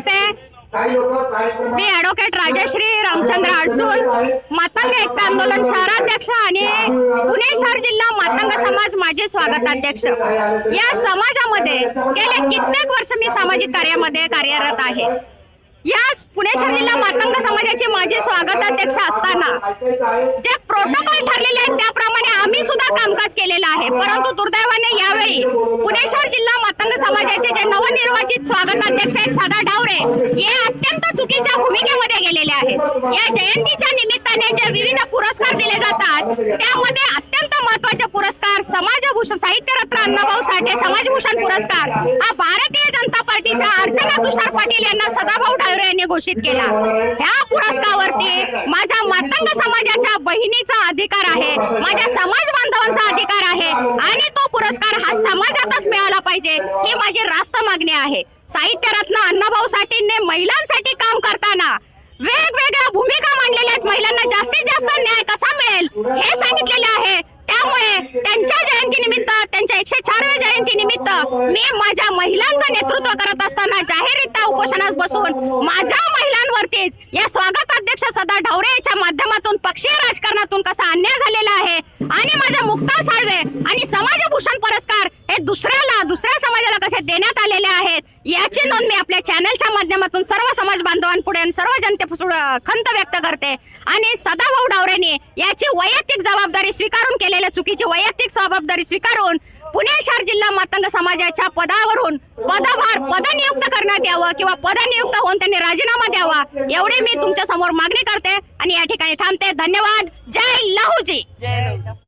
नमस्ते. मी ॲडव्होकेट राजश्री रामचंद्र अडसूळ मातंग एकता आंदोलन शहराध्यक्ष आणि पुणे शहर जिल्हा मातंग समाज माझे स्वागताध्यक्ष. या समाजामध्ये गेले कित्येक वर्ष मी सामाजिक कार्यामध्ये कार्यरत आहे. या पुणे शहर जिल्हा मातंग माझे स्वागताध्यक्ष असताना जे प्रोटोकॉल ठरलेले आहेत त्याप्रमाणे आम्ही सुद्धा कामकाज केलेलं आहे. परंतु दुर्दैवाने यावेळी पुणे शहर जिल्हा मातंग समाजाचे जे नवनिर्वाचित स्वागताध्यक्ष आहेत सदा डावरे हे अत्यंत चुकीच्या भूमिकेमध्ये गेलेले आहेत. या जयंतीच्या निमित्ताने जे विविध पुरस्कार दिले जातात त्यामध्ये अत्यंत महत्त्वाचे पुरस्कार समाजभूषण साहित्यरत्न अण्णाभाऊ साठे समाजभूषण पुरस्कार हा भारतीय जनता पार्टीच्या अर्चना तुषार पाटील यांना सदाभाऊ घोषित केला. ह्या पुरस्कारावरती माझ्या मातंग समाजाच्या बहिणीचा अधिकार आहे. माझ्या समाज बांधवांचा अधिकार आहे. आणि तो पुरस्कार हा समाजातच मिळाला पाहिजे. ही माझी रास्त मागणी आहे. साहित्यरत्न अण्णाभाऊ साठेंनी महिलांसाठी काम करताना वेगवेगळ्या भूमिका मांडलेल्या आहेत. महिलांना जास्तीत जास्त न्याय कसा मिळेल हे सांगितलेले आहे. त्यामुळे त्यांच्या जयंतीनिमित्त त्यांच्या एकशे चारव्या जयंतीनिमित्त मी माझ्या महिलांचं नेतृत्व करत असताना जाहीररित्या उपोषणास बसून माझ्या महिलांवरतीच या स्वागताध्यक्ष सदा ढवरे याच्या माध्यमातून पक्षीय राजकारणातून कसा अन्याय झालेला आहे आणि माझ्या मुक्ता साळवे आणि समाजभूषण पुरस्कार हे दुसऱ्याला दुसऱ्या समाजाला कसे देण्यात आलेले याची नोंद मी आपल्या चॅनलच्या माध्यमातून सर्व समाज बांधवांपुढे आणि सर्व जनतेपुढे खंत व्यक्त करते. आणि सदाभाऊ डावरेने याची वैयक्तिक जबाबदारी स्वीकारून केलेल्या चुकीची वैयक्तिक जबाबदारी स्वीकारून पुणे शहर जिल्हा मातंग समाजाच्या पदावरून पदभार पदनियुक्त करण्यात यावं किंवा पदनियुक्त होऊन त्यांनी राजीनामा द्यावा एवढे मी तुमच्यासमोर मागणी करते आणि या ठिकाणी थांबते. धन्यवाद.